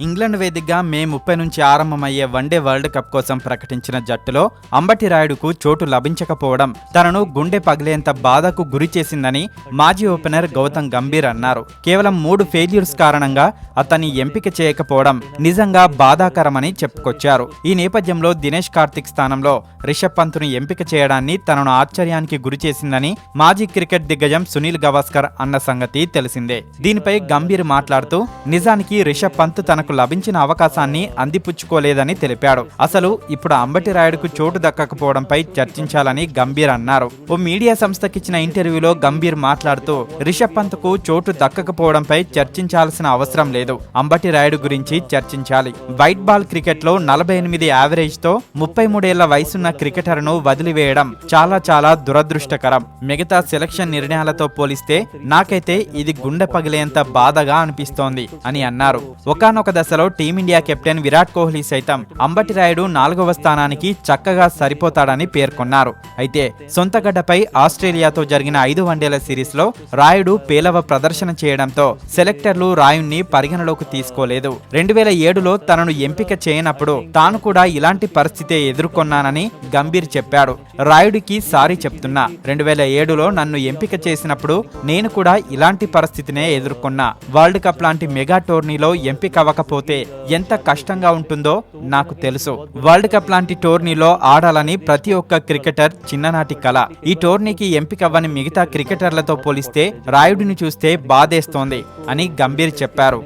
England వేదికగా మే ముప్పై నుంచి ఆరంభమయ్యే వన్డే వరల్డ్ కప్ కోసం ప్రకటించిన జట్టులో అంబటి రాయుడుకు చోటు లభించకపోవడం తనను గుండె పగిలేంత బాధకు గురి చేసిందని మాజీ ఓపెనర్ గౌతమ్ గంభీర్ అన్నారు. కేవలం మూడు ఫెయిల్యూర్స్ కారణంగా అతన్ని ఎంపిక చేయకపోవడం నిజంగా బాధాకరమని చెప్పుకొచ్చారు. ఈ నేపథ్యంలో దినేష్ కార్తిక్ స్థానంలో రిషబ్ పంత్ను ఎంపిక చేయడాన్ని తనను ఆశ్చర్యానికి గురి చేసిందని మాజీ క్రికెట్ దిగ్గజం సునీల్ గవాస్కర్ అన్న సంగతి తెలిసిందే. దీనిపై గంభీర్ మాట్లాడుతూ నిజానికి రిషబ్ పంత్ తన తనకు లభించిన అవకాశాన్ని అందిపుచ్చుకోలేదని తెలిపాడు. అసలు ఇప్పుడు అంబటి రాయుడుకు చోటు దక్కకపోవడంపై చర్చించాలని గంభీర్ అన్నారు. ఓ మీడియా సంస్థకిచ్చిన ఇంటర్వ్యూలో గంభీర్ మాట్లాడుతూ రిషబ్ పంత్కు చోటు దక్కకపోవడంపై చర్చించాల్సిన అవసరం లేదు. అంబటి రాయుడు గురించి చర్చించాలి. వైట్ బాల్ క్రికెట్లో నలభై ఎనిమిది యావరేజ్తో ముప్పై మూడేళ్ళ వయసున్న క్రికెటర్ను వదిలివేయడం చాలా చాలా దురదృష్టకరం. మిగతా సెలక్షన్ నిర్ణయాలతో పోలిస్తే నాకైతే ఇది గుండె పగిలేంత బాధగా అనిపిస్తోంది అని అన్నారు. ఒకానొక దశలో టీమిండియా కెప్టెన్ విరాట్ కోహ్లీ సైతం అంబటి రాయుడు నాలుగవ స్థానానికి చక్కగా సరిపోతాడని పేర్కొన్నారు. అయితే సొంతగడ్డపై ఆస్ట్రేలియాతో జరిగిన ఐదు వన్డేల సిరీస్లో రాయుడు పేలవ ప్రదర్శన చేయడంతో సెలెక్టర్లు రాయుణ్ణి పరిగణలోకి తీసుకోలేదు. రెండు వేల ఏడులో తనను ఎంపిక చేయనప్పుడు తాను కూడా ఇలాంటి పరిస్థితే ఎదుర్కొన్నానని గంభీర్ చెప్పాడు. రాయుడికి సారీ చెప్తున్నా రెండు వేల ఏడులో నన్ను ఎంపిక చేసినప్పుడు నేను కూడా ఇలాంటి పరిస్థితినే ఎదుర్కొన్నా. వరల్డ్ కప్ లాంటి మెగా టోర్నీలో ఎంపిక అవ్వకపోతే ఎంత కష్టంగా ఉంటుందో నాకు తెలుసు. వరల్డ్ కప్ లాంటి టోర్నీలో ఆడాలని ప్రతి ఒక్క క్రికెటర్ చిన్ననాటి కళ ఈ టోర్నీకి ఎంపిక అవ్వని మిగతా క్రికెటర్లతో పోలిస్తే రాయుడిని చూస్తే బాధేస్తోంది అని గంభీర్ చెప్పారు.